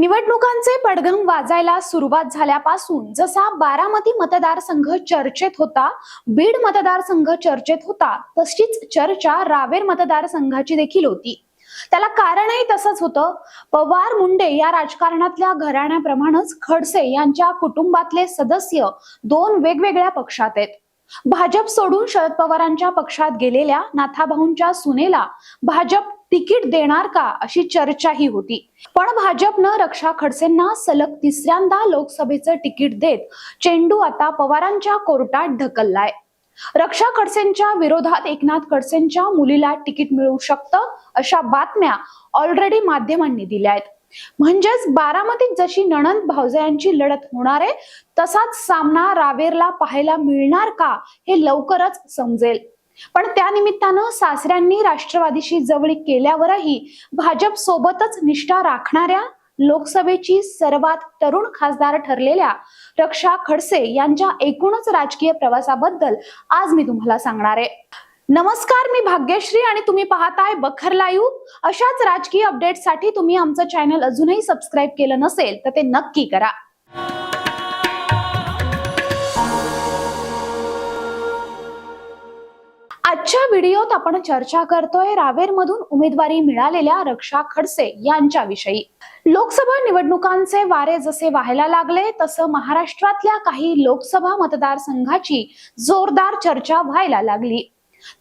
निवडणुकांचे पडघम वाजायला सुरुवात झाल्यापासून जसा बारामती मतदारसंघ चर्चेत होता बीड मतदारसंघ चर्चेत होता तशीच चर्चा रावेर मतदारसंघाची देखील होती. त्याला कारणही तसंच होतं. पवार मुंडे या राजकारणातल्या घराण्याप्रमाणेच खडसे यांच्या कुटुंबातले सदस्य दोन वेगवेगळ्या पक्षात आहेत. भाजप सोडून शरद पवारांच्या पक्षात गेलेल्या नाथाभाऊंच्या सुनेला भाजप तिकीट देणार का अशी चर्चाही होती. पण भाजपनं रक्षा खडसेंना सलग तिसऱ्यांदा लोकसभेचं तिकीट देत चेंडू आता पवारांच्या कोर्टात ढकललाय. रक्षा खडसेंच्या विरोधात एकनाथ खडसेंच्या मुलीला तिकीट मिळू शकतं अशा बातम्या ऑलरेडी माध्यमांनी दिल्या आहेत म्हणजेच बारामतीत जशी नणंद भावजयांची लढत होणार आहे तसाच सामना रावेरला पाहायला मिळणार का हे लवकरच समजेल. पण त्या निमित्तानं सासऱ्यांनी राष्ट्रवादीशी जवळीक केल्यावरही भाजप सोबतच निष्ठा राखणाऱ्या लोकसभेची सर्वात तरुण खासदार ठरलेल्या रक्षा खडसे यांच्या एकूणच राजकीय प्रवासाबद्दल आज मी तुम्हाला सांगणार आहे. नमस्कार मी भाग्यश्री आणि तुम्ही पाहताय बखर लाईव्ह. अशाच राजकीय अपडेटसाठी तुम्ही आमचं चॅनल अजूनही सबस्क्राईब केलं नसेल तर ते नक्की करा. आजच्या व्हिडिओत आपण चर्चा करतोय रावेरमधून उमेदवारी मिळालेल्या रक्षा खडसे यांच्याविषयी. लोकसभा निवडणुकांचे वारे जसे व्हायला लागले तसं महाराष्ट्रातल्या काही लोकसभा मतदारसंघाची जोरदार चर्चा व्हायला लागली.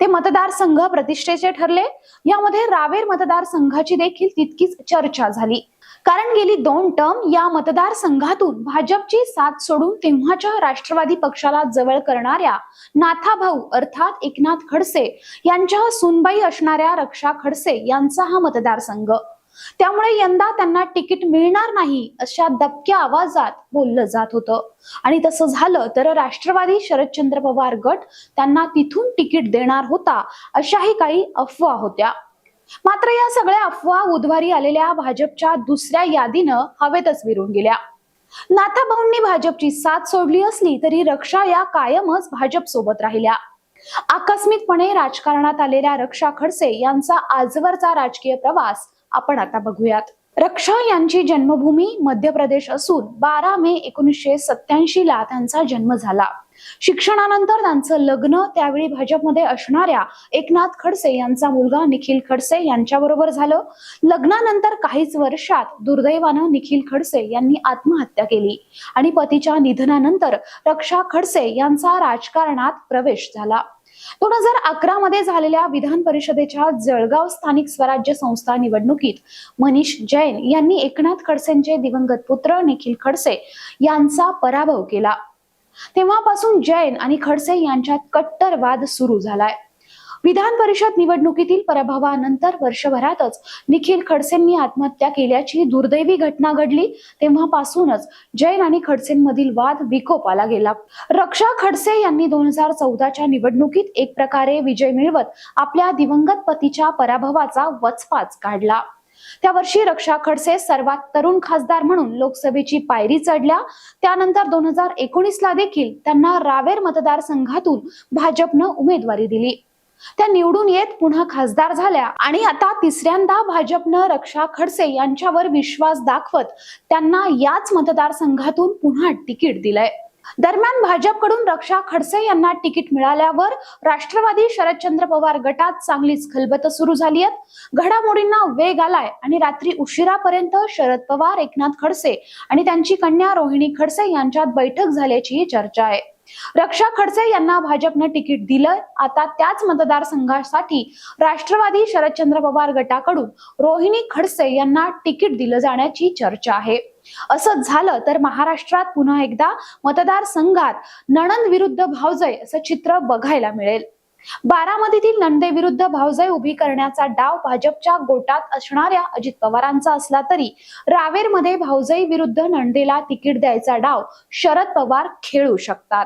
ते मतदारसंघ प्रतिष्ठेचे ठरले. यामध्ये रावेर मतदारसंघाची देखील तितकीच चर्चा झाली. कारण गेली दोन टर्म या मतदारसंघातून भाजपची साथ सोडून तेव्हाच्या राष्ट्रवादी पक्षाला जवळ करणाऱ्या नाथाभाऊ अर्थात एकनाथ खडसे यांच्या सुनबाई असणाऱ्या रक्षा खडसे यांचा हा मतदारसंघ. त्यामुळे यंदा त्यांना तिकीट मिळणार नाही अशा दबक्या आवाजात बोललं जात होतं. आणि तसं झालं तर राष्ट्रवादी शरदचंद्र पवार गट त्यांना तिथून तिकीट देणार होता अशाही काही अफवा होत्या. मात्र या सगळ्या अफवा बुधवारी आलेल्या भाजपच्या दुसऱ्या यादीनं हवेतच विरून गेल्या. नाथाभाऊंनी भाजपची साथ सोडली असली तरी रक्षा या कायमच भाजप सोबत राहिल्या. आकस्मिकपणे राजकारणात आलेल्या रक्षा खडसे यांचा आजवरचा राजकीय प्रवास आपण आता बघूयात. रक्षा यांची जन्मभूमी मध्य प्रदेश असून बारा मे एकोणीसशे सत्याऐंशी ला त्यांचा जन्म झाला. शिक्षणानंतर त्यांचं लग्न त्यावेळी भाजपमध्ये असणाऱ्या एकनाथ खडसे यांचा मुलगा निखिल खडसे यांच्याबरोबर झालं. लग्नानंतर काहीच वर्षात दुर्दैवानं निखिल खडसे यांनी आत्महत्या केली आणि पतीच्या निधनानंतर रक्षा खडसे यांचा राजकारणात प्रवेश झाला. दोन हजार अकरा मध्ये झालेल्या विधान परिषदेच्या जळगाव स्थानिक स्वराज्य संस्था निवडणुकीत मनीष जैन यांनी एकनाथ खडसेंचे दिवंगत पुत्र निखिल खडसे यांचा पराभव केला. तेव्हापासून जैन आणि खडसे यांच्यात कट्टर वाद सुरू झालाय. विधान परिषद निवडणुकीतील पराभवानंतर वर्षभरातच निखिल खडसेंनी आत्महत्या केल्याची दुर्दैवी घटना घडली. तेव्हापासूनच जैन आणि खडसेंमधील वाद विकोपाला गेला. रक्षा खडसे यांनी दोन हजार चौदाच्या निवडणुकीत एक प्रकारे विजय मिळवत आपल्या दिवंगत पतीच्या पराभवाचा वचपाच काढला. त्या वर्षी रक्षा खडसे सर्वात तरुण खासदार म्हणून लोकसभेची पायरी चढल्या. त्यानंतर दोन हजार एकोणीस ला देखील त्यांना रावेर मतदारसंघातून भाजपनं उमेदवारी दिली. त्या निवडून येत पुन्हा खासदार झाल्या. आणि आता तिसऱ्यांदा भाजपनं रक्षा खडसे यांच्यावर विश्वास दाखवत त्यांना याच मतदारसंघातून पुन्हा तिकीट दिलंय. दरम्यान भाजपकडून रक्षा खडसे यांना तिकीट मिळाल्यावर राष्ट्रवादी शरदचंद्र पवार गटात चांगलीच खलबत सुरू झाली आहेत. घडामोडींना वेग आलाय आणि रात्री उशिरापर्यंत शरद पवार एकनाथ खडसे आणि त्यांची कन्या रोहिणी खडसे यांच्यात बैठक झाल्याची चर्चा आहे. रक्षा खडसे यांना भाजपनं तिकीट दिलं आता त्याच मतदारसंघासाठी राष्ट्रवादी शरदचंद्र पवार गटाकडून रोहिणी खडसे यांना तिकीट दिलं जाण्याची चर्चा आहे. असं झालं तर महाराष्ट्रात पुन्हा एकदा मतदारसंघात नणंद विरुद्ध भावजय असं चित्र बघायला मिळेल. बारामतीतील नंदे विरुद्ध भावजय उभी करण्याचा डाव भाजपच्या गोटात असणाऱ्या अजित पवारांचा असला तरी रावेरमध्ये भावजई विरुद्ध नंदेला तिकीट द्यायचा डाव शरद पवार खेळू शकतात.